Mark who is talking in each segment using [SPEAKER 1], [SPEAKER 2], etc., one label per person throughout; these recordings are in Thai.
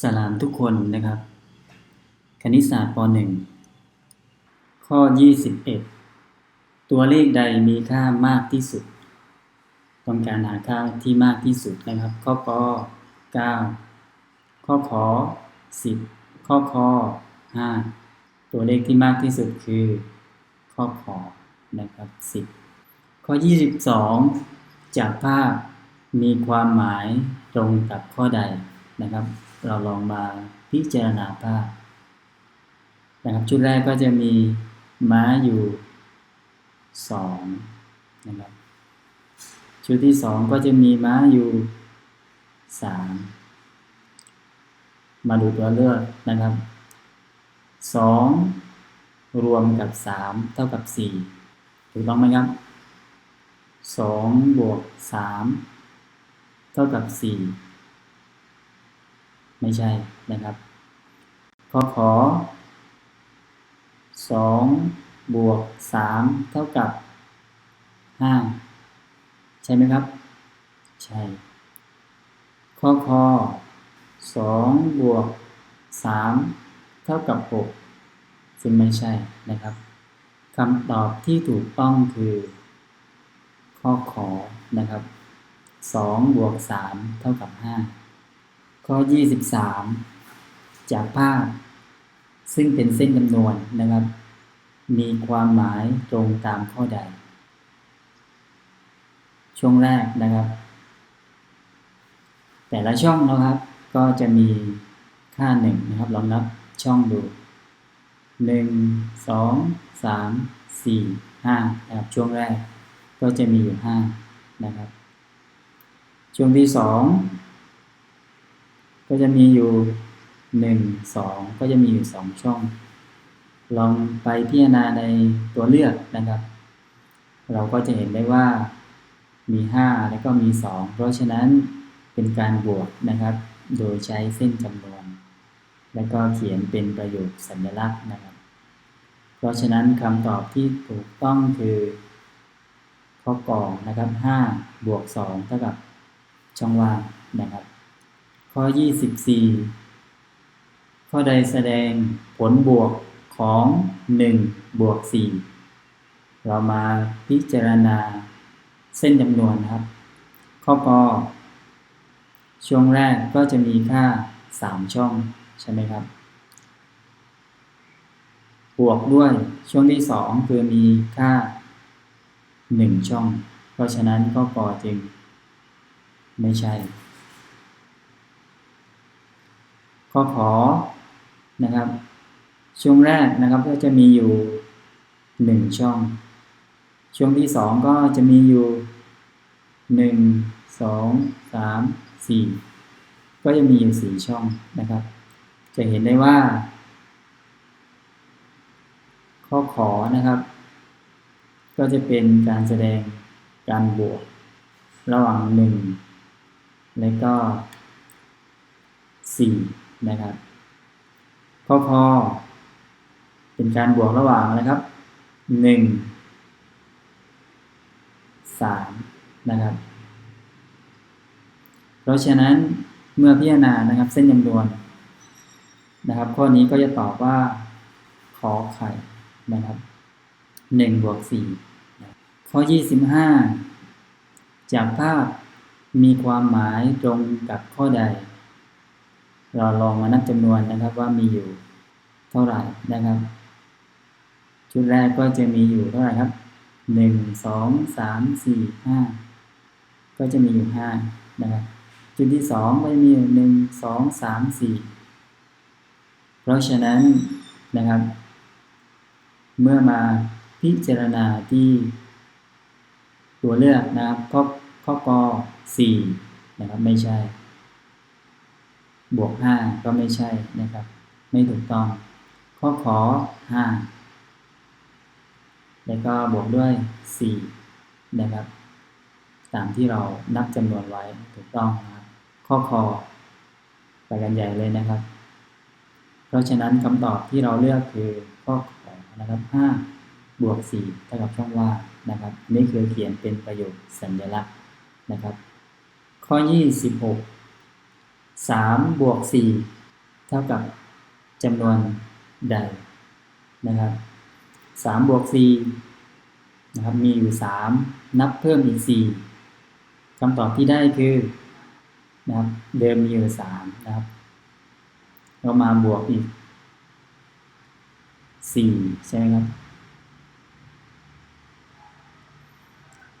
[SPEAKER 1] สลามทุกคนนะครับ คณิตศาสตร์ป .1 ข้อ 21 ตัวเลขใดมีค่ามากที่สุด ต้องการหาค่าที่มากที่สุดนะครับ ข้อก 9 ข้อขอ 10 ข้อคอ5ตัวเลขที่มากที่สุดคือ ข้อขอนะครับ 10 ข้อ 22 จากภาพมีความหมายตรงกับข้อใดนะครับ เราลองมาพิจารณาภาพนะครับชุดแรกก็จะมีม้าอยู่สองนะครับชุดที่สองก็จะมีม้าอยู่สามมาดูตัวเลือกนะครับสองรวมกับสามเท่ากับสี่ถูกต้องไหมครับสองบวกสามเท่ากับสี่ ไม่ใช่นะครับข้อขอสองบวกสามเท่ากับห้าใช่ไหมครับ ใช่ข้อคอสองบวกสามเท่ากับหกซึ่งไม่ใช่นะครับคำตอบที่ถูกต้องคือ ข้อขอนะครับสองบวกสามเท่ากับห้า ข้อ 23 จากภาพ ซึ่งเป็นเส้นจำนวนนะครับ มีความหมายตรงตามข้อใด ช่วงแรกนะครับ แต่ละช่องนะครับ ก็จะมีค่าหนึ่งนะครับลองนับช่องดูหนึ่งสองสามสี่ห้านะครับช่วงแรกก็จะมีอยู่ห้านะครับ ช่วงที่สอง ก็จะมีอยู่หนึ่งสองก็จะมีอยู่สองช่อง ลองไปพิจารณาในตัวเลือกนะครับ เราก็จะเห็นได้ว่ามีห้าแล้วก็มีสองเพราะฉะนั้นเป็นการบวกนะครับ โดยใช้เส้นจำนวน แล้วก็เขียนเป็นประโยคสัญลักษณ์นะครับ เพราะฉะนั้นคำตอบที่ถูกต้องคือข้อกองนะครับ5บวก2เท่ากับช่องว่างนะครับ ข้อ 24 ข้อใดแสดงผลบวกของ 1 บวก 4 เรามาพิจารณาเส้นจำนวนครับ ข้อกอช่วงแรกก็จะมีค่า 3 ช่อง ใช่ไหมครับ บวกด้วยช่วงที่ 2 คือมีค่า 1 ช่อง เพราะฉะนั้นข้อกอจึง ไม่ใช่ ข้อขอนะครับ ช่วงแรกนะครับก็จะมีอยู่หนึ่งช่อง ช่วงที่สองก็จะมีอยู่หนึ่งสองสามสี่ก็จะมีอยู่สี่ช่องนะครับ จะเห็นได้ว่า ข้อขอนะครับ ก็จะเป็นการแสดงการบวก ระหว่างหนึ่งและก็สี่ นะครับข้อคอเป็นการบวกระหว่างนะครับหนึ่งสามนะครับ เพราะฉะนั้นเมื่อพิจารณานะครับ เส้นจำนวนนะครับ ข้อนี้ก็จะตอบว่าขอไข่นะครับหนึ่งบวกสี่ข้อยี่สิบห้าจากภาพมีความหมายตรงกับข้อใด เราลองมานับจำนวนนะครับว่ามีอยู่เท่าไหร่นะครับ ชุดแรกก็จะมีอยู่เท่าไหร่ครับหนึ่งสองสามสี่ห้าก็จะมีอยู่ห้านะครับ จุดที่สองก็จะมีอยู่หนึ่งสองสามสี่เพราะฉะนั้นนะครับ เมื่อมาพิจารณาที่ตัวเลือกนะครับข้อข้อกอสี่นะครับ ไม่ใช่ บวกห้าก็ไม่ใช่นะครับ ไม่ถูกต้อง ข้อขอห้าแล้วก็บวกด้วยสี่นะครับ ตามที่เรานับจำนวนไว้ถูกต้องนะครับ ข้อคอไปกันใหญ่เลยนะครับ เพราะฉะนั้นคำตอบที่เราเลือกคือข้อขอนะครับห้าบวกสี่เท่ากับช่องว่างนะครับนี่คือเขียนเป็นประโยคสัญลักษณ์นะครับ ข้อยี่ สิบหกสามบวกสี่เท่ากับจำนวนใดนะครับสามบวกสี่นะครับมีอยู่สามนับเพิ่มอีกสี่คำตอบที่ได้คือนะครับเดิมมีอยู่สามนะครับ เรามาบวกอีกสี่ใช่ไหมครับ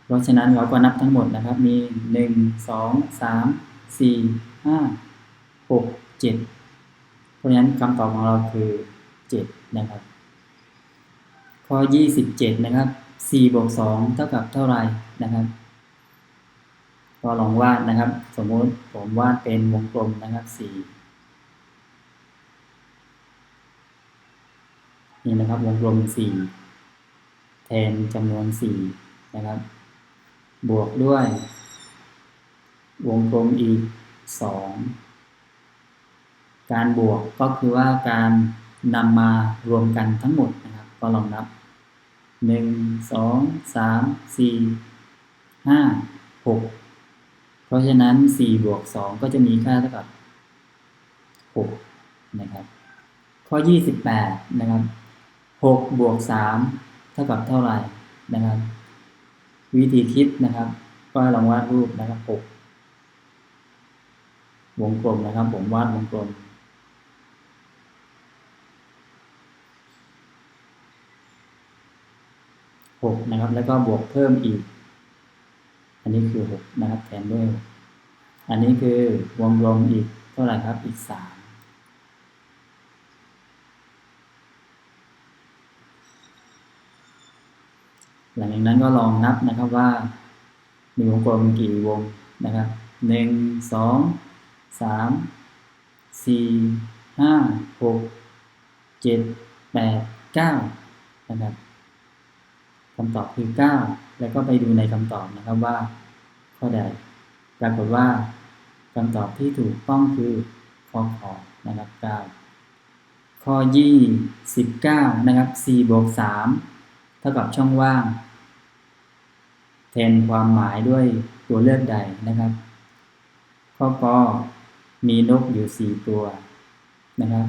[SPEAKER 1] เพราะฉะนั้นเราก็นับทั้งหมดนะครับ มีหนึ่งสองสามสี่ หกเจ็ดเพราะฉะนั้นคำตอบของเราคือเจ็ดนะครับ ข้อยี่สิบเจ็ดนะครับสี่บวกสองเท่ากับเท่าไรนะครับ ก็ลองวาดนะครับ สมมติผมวาดเป็นวงกลมนะครับสี่นี่นะครับวงกลมสี่แทนจำนวนสี่นะครับ บวกด้วย วงกลมอีกสอง การบวกก็คือว่าการนำมารวมกันทั้งหมดนะครับ ก็ลองนับหนึ่งสองสามสี่ห้าหกเพราะฉะนั้นสี่บวกสองก็จะมีค่าเท่ากับหกนะครับ ข้อยี่สิบแปดนะครับหกบวกสามเท่ากับเท่าไหร่นะครับ วิธีคิดนะครับ ก็ลองวาดรูปนะครับหกวงกลมนะครับ ผมวาดวงกลม หกนะครับ แล้วก็บวกเพิ่มอีก อันนี้คือหกนะครับ แทนด้วย อันนี้คือวงกลมอีกเท่าไหร่ครับ อีกสามหลังจากนั้นก็ลองนับนะครับว่า มีวงกลมกี่วงนะครับหนึ่งสองสามสี่ห้าหกเจ็ดแปดเก้านะครับ คำตอบคือเก้าแล้วก็ไปดูในคำตอบนะครับว่า ข้อใด ปรากฏว่าคำตอบที่ถูกต้องคือข้อขอนะครับเก้าข้อยี่สิบเก้านะครับสี่บวกสามเท่ากับช่องว่าง แทนความหมายด้วยตัวเลือกใดนะครับ ข้อกอมีนกอยู่สี่ตัวนะครับ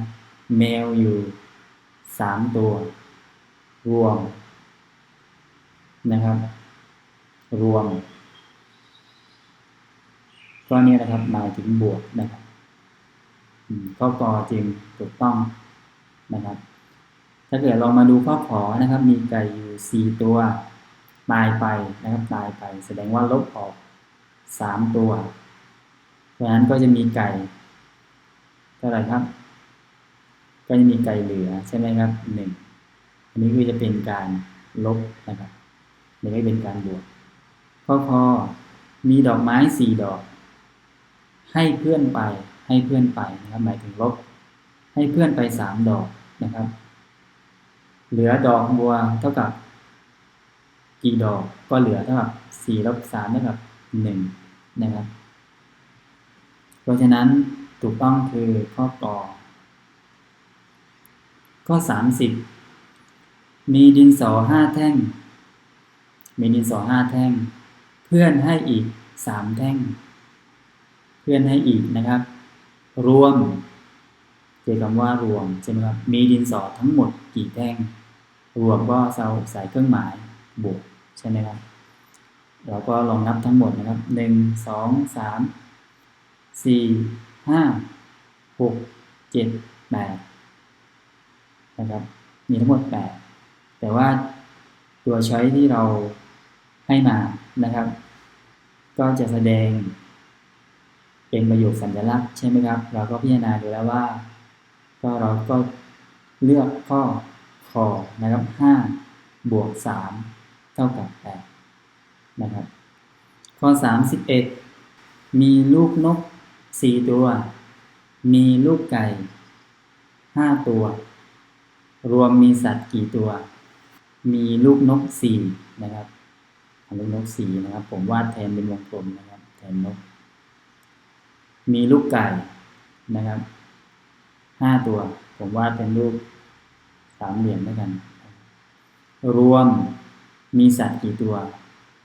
[SPEAKER 1] แมวอยู่สามตัว รวม นะครับ รวมก็นี่นะครับหมายถึงบวกนะครับข้อกอจริงถูกต้องนะครับ ถ้าเกิดเรามาดูข้อขอนะครับ มีไก่อยู่สี่ตัวตายไปนะครับตายไป แสดงว่าลบออกสามตัว เพราะฉะนั้นก็จะมีไก่เท่าไหร่ครับ ก็จะมีไก่เหลือใช่ไหมครับหนึ่งอันนี้คือจะเป็นการลบนะครับ ไม่ได้เป็นการบวกข้อคอมีดอกไม้สี่ดอก ให้เพื่อนไปให้เพื่อนไปนะครับหมายถึงลบ ให้เพื่อนไปสามดอกนะครับ เหลือดอกบัวเท่ากับ กี่ดอกก็เหลือเท่ากับสี่ลบสามเท่ากับหนึ่งนะครับ เพราะฉะนั้นถูกต้องคือข้อกอข้อสามสิบมีดินสอห้าแท่ง มีดินสอห้าแท่ง เพื่อนให้อีกสามแท่ง เพื่อนให้อีกนะครับ รวมเกี่ยวกับว่ารวมใช่ไหมครับ มีดินสอทั้งหมดกี่แท่ง รวมก็เสาใส่เครื่องหมายบวกใช่ไหมครับ เราก็ลองนับทั้งหมดนะครับหนึ่งสองสามสี่ห้าหกเจ็ดแปดนะครับ มีทั้งหมดแปดแต่ว่าตัวช้อยที่เรา ให้มานะครับ ก็จะแสดง เป็นประโยคสัญลักษณ์ใช่ไหมครับ เราก็พิจารณาดูแล้วว่า ก็เราก็เลือกข้อคอนะครับห้าบวกสามเท่ากับแปดนะครับ ข้อสามสิบเอ็ดมีลูกนกสี่ตัว มีลูกไก่ห้าตัว รวมมีสัตว์กี่ตัว มีลูกนกสี่นะครับ ลูกนกสีนะครับ ผมวาดแทนเป็นวงกลมนะครับ แทนนก มีลูกไก่นะครับห้าตัว ผมวาดเป็นรูปสามเหลี่ยมด้วยกัน รวมมีสัตว์กี่ตัว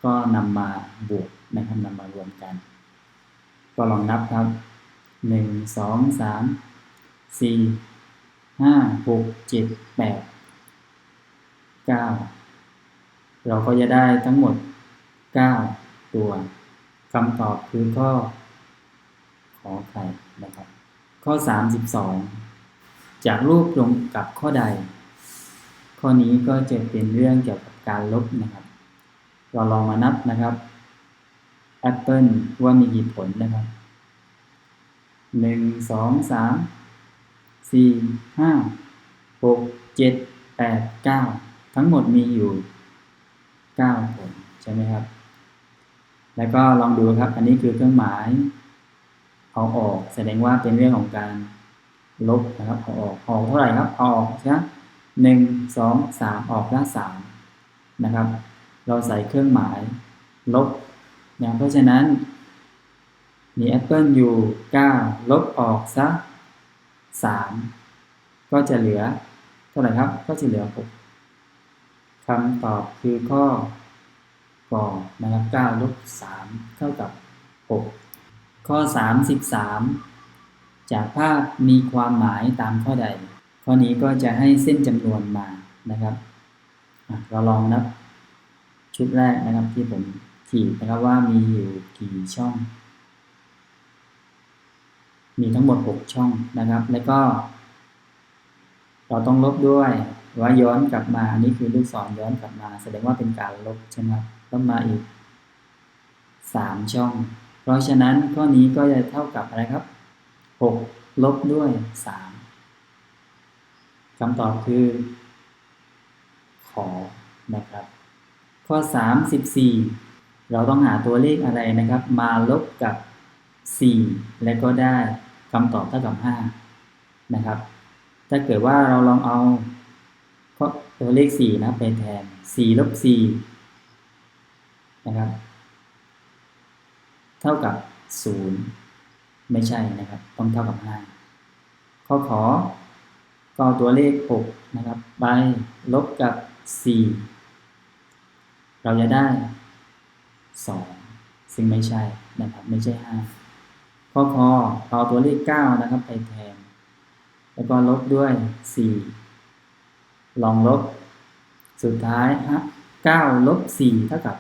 [SPEAKER 1] ก็นำมาบวกนะครับนำมารวมกัน ก็ลองนับครับหนึ่งสองสามสี่ห้าหกเจ็ดแปดเก้าเราก็จะได้ทั้งหมด ก้าตัวคำตอบคือข้อ ขอไข่นะครับ ข้อสามสิบสองจากรูปตรงกับข้อใด ข้อนี้ก็จะเป็นเรื่องเกี่ยวกับการลบนะครับ เราลองมานับนะครับแอปเปิลว่ามีกี่ผลนะครับหนึ่งสองสามสี่ห้าหกเจ็ดแปดเก้าทั้งหมดมีอยู่เก้าผลใช่ไหมครับ แล้วก็ลองดูครับ อันนี้คือเครื่องหมายเอาออก แสดงว่าเป็นเรื่องของการลบนะครับเอาออกออกเท่าไหร่ครับเอาออกใช่ไหมหนึ่งสองสามออกละสามนะครับ เราใส่เครื่องหมายลบนะเพราะฉะนั้นมีแอปเปิลอยู่เก้าลบออกซะสามก็จะเหลือ เท่าไหร่ครับ ก็จะเหลือหกคำตอบคือข้อ กอนะครับเก้าลบสามเท่ากับหกข้อสามสิบสามจากภาพมีความหมายตามข้อใด ข้อนี้ก็จะให้เส้นจำนวนมานะครับเราลองนับชุดแรกนะครับที่ผมขีดนะครับว่ามีอยู่กี่ช่อง มีทั้งหมด 6 ช่องนะครับ แล้วก็ เราต้องลบด้วยว่าย้อนกลับมา อันนี้คือลูกศรย้อนกลับมา แสดงว่าเป็นการลบใช่ไหมครับ ลบมาอีก3ช่อง เพราะฉะนั้นข้อนี้ก็จะเท่ากับอะไรครับ6ลบด้วย3คำตอบคือ ขอนะครับ ข้อ34เราต้องหาตัวเลขอะไรนะครับ มาลบกับ 4 และก็ได้คำตอบเท่ากับ 5 นะครับ ถ้าเกิดว่าเราลองเอาตัวเลข 4 นะไปแทน 4 ลบ 4 นะครับ เท่ากับ 0 ไม่ใช่นะครับ ต้องเท่ากับ 5 ข้อขอก็เอาตัวเลข 6 นะครับ ไปลบกับ 4 เราจะได้ 2 ซึ่งไม่ใช่นะครับ ไม่ใช่ 5 ข้อคอเอาตัวเลข 9 นะครับ ไปแทน แล้วก็ลบด้วย 4 ลองลบ สุดท้ายฮะ9ลบ4เท่ากับ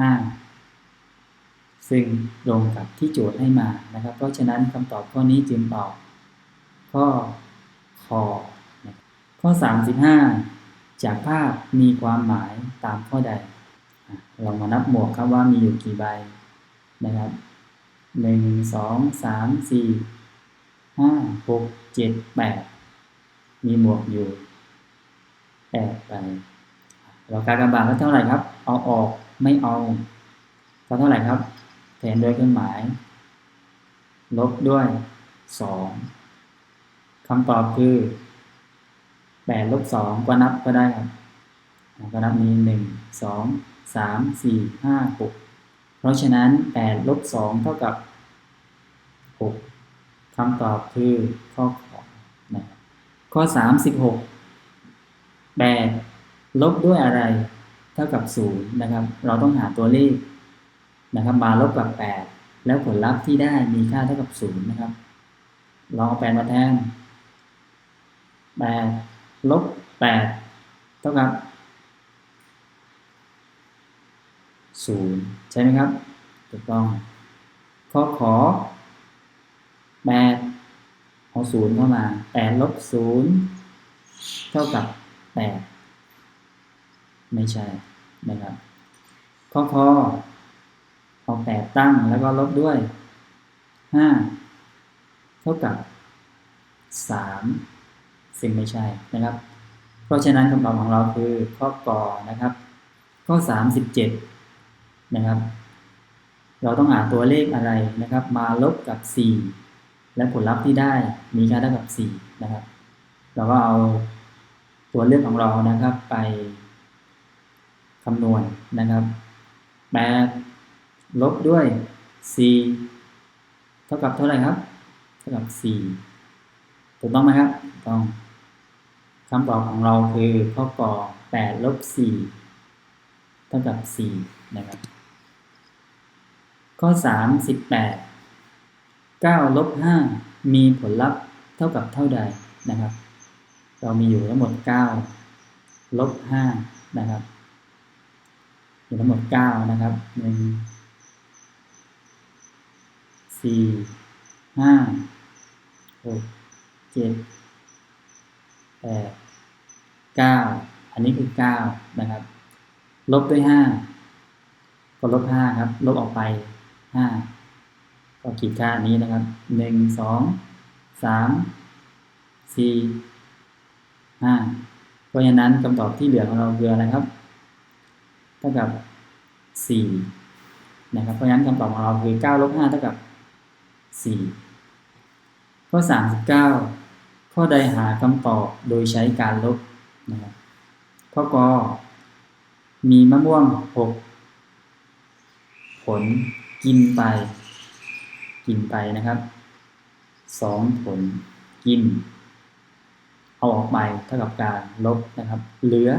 [SPEAKER 1] 5ซึ่งตรงกับที่โจทย์ให้มานะครับ เพราะฉะนั้นคำตอบข้อนี้จึงตอบข้อคอนะครับข้อ 35 จากภาพมีความหมายตามข้อใดอะลองมานับหมวกครับว่ามีอยู่กี่ใบนะครับหนึ่งสองสามสี่ห้าหกเจ็ดแปดมีหมวกอยู่แปดใบเราการกระบาดก็เท่าไหร่ครับ เอาออก ไม่เอาก็เท่าไหร่ครับ แทนด้วยเครื่องหมาย ลบด้วยสองคำตอบคือแปดลบสองก็นับก็ได้ครับก็นับมีหนึ่งสองสามสี่ห้าหกเพราะฉะนั้นแปดลบสองเท่ากับหกคำตอบคือข้อขอนะครับข้อสามสิบหกแปดลบด้วยอะไร เท่ากับศูนย์นะครับ เราต้องหาตัวเลขนะครับ มาลบกับแปดแล้วผลลัพธ์ที่ได้มีค่าเท่ากับศูนย์นะครับลองเอาแปดมาแทนแปดลบแปดเท่ากับศูนย์ใช่ไหมครับ ถูกต้องข้อขอแปดเอาศูนย์เข้ามาแปดลบศูนย์เท่ากับแปด ไม่ใช่นะครับข้อคอเอาแปดตั้งแล้วก็ลบด้วยห้าเท่ากับสามซึ่งไม่ใช่นะครับ เพราะฉะนั้นคำตอบของเราคือข้อกอนะครับ ข้อสามสิบเจ็ดนะครับ เราต้องหาตัวเลขอะไรนะครับ มาลบกับ 4 และผลลัพธ์ที่ได้มีค่าเท่ากับ 4 นะครับ เราก็เอาตัวเลือกของเรานะครับไป คำนวณนะครับ8ลบด้วย 4 เท่ากับเท่าไหร่ครับ เท่ากับ 4 ถูกต้องไหมครับต้องคำตอบของเราคือข้อกอ8ลบ4เท่ากับ 4 นะครับ ข้อ 38 9ลบ5มีผลลัพธ์เท่ากับเท่าใดนะครับ เรามีอยู่ทั้งหมดเก้าลบห้านะครับ อยู่ทั้งหมดเก้านะครับหนึ่งสี่ห้าหกเจ็ดแปดเก้าอันนี้คือเก้านะครับ ลบด้วยห้าก็ลบห้าครับ ลบออกไปห้าก็ขีดค่าอันนี้นะครับหนึ่งสองสามสี่ห้าเพราะฉะนั้นคำตอบที่เหลือของเราคืออะไรครับ เท่ากับสี่นะครับ เพราะฉะนั้นคำตอบของเราคือเก้าลบห้าเท่ากับสี่ข้อสามสิบเก้าข้อใดหาคำตอบโดยใช้การลบนะครับข้อกอมีมะม่วงหกผลกินไป กินไปนะครับสองผลกิน เอาออกไปเท่ากับการลบนะครับ เหลือ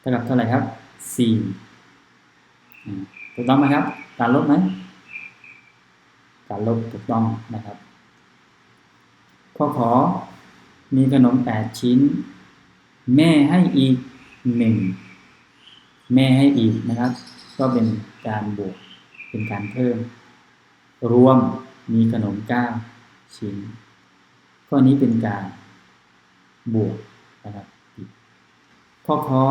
[SPEAKER 1] เท่ากับเท่าไหร่ครับ สี่ถูกต้องไหมครับ การลบไหมการลบถูกต้องนะครับ ข้อขอมีขนมแปดชิ้น แม่ให้อีกหนึ่งแม่ให้อีกนะครับ ก็เป็นการบวกเป็นการเพิ่ม รวมมีขนมเก้าชิ้น ข้อนี้เป็นการบวกนะครับข้อคอ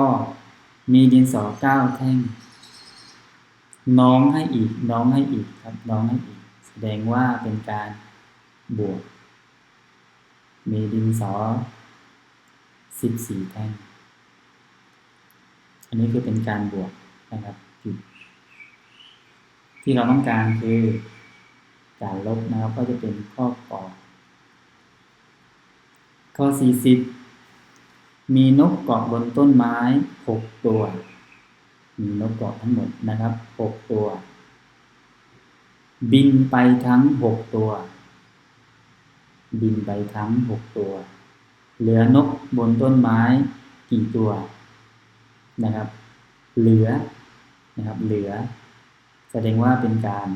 [SPEAKER 1] มีดินสอเก้าแท่ง น้องให้อีก น้องให้อีกครับ น้องให้อีก แสดงว่าเป็นการบวก มีดินสอสิบสี่แท่ง อันนี้คือเป็นการบวกนะครับที่เราต้องการคือการลบนะครับก็จะเป็นข้อปอข้อสี่สิบ มีนกเกาะบนต้นไม้หกตัว มีนกเกาะทั้งหมดนะครับหกตัว บินไปทั้งหกตัว บินไปทั้งหกตัว เหลือนกบนต้นไม้กี่ตัวนะครับ เหลือนะครับ เหลือ แสดงว่าเป็นการ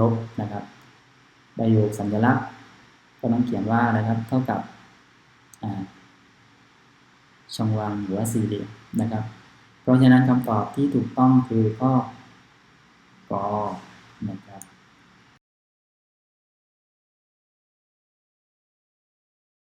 [SPEAKER 1] ลบนะครับประโยคสัญลักษณ์ก็ต้องเขียนว่าอะครับ เท่ากับ ช่องว่างหรือว่าสี่เหลี่ยมนะครับ เพราะฉะนั้นคำตอบที่ถูกต้องคือข้อกอ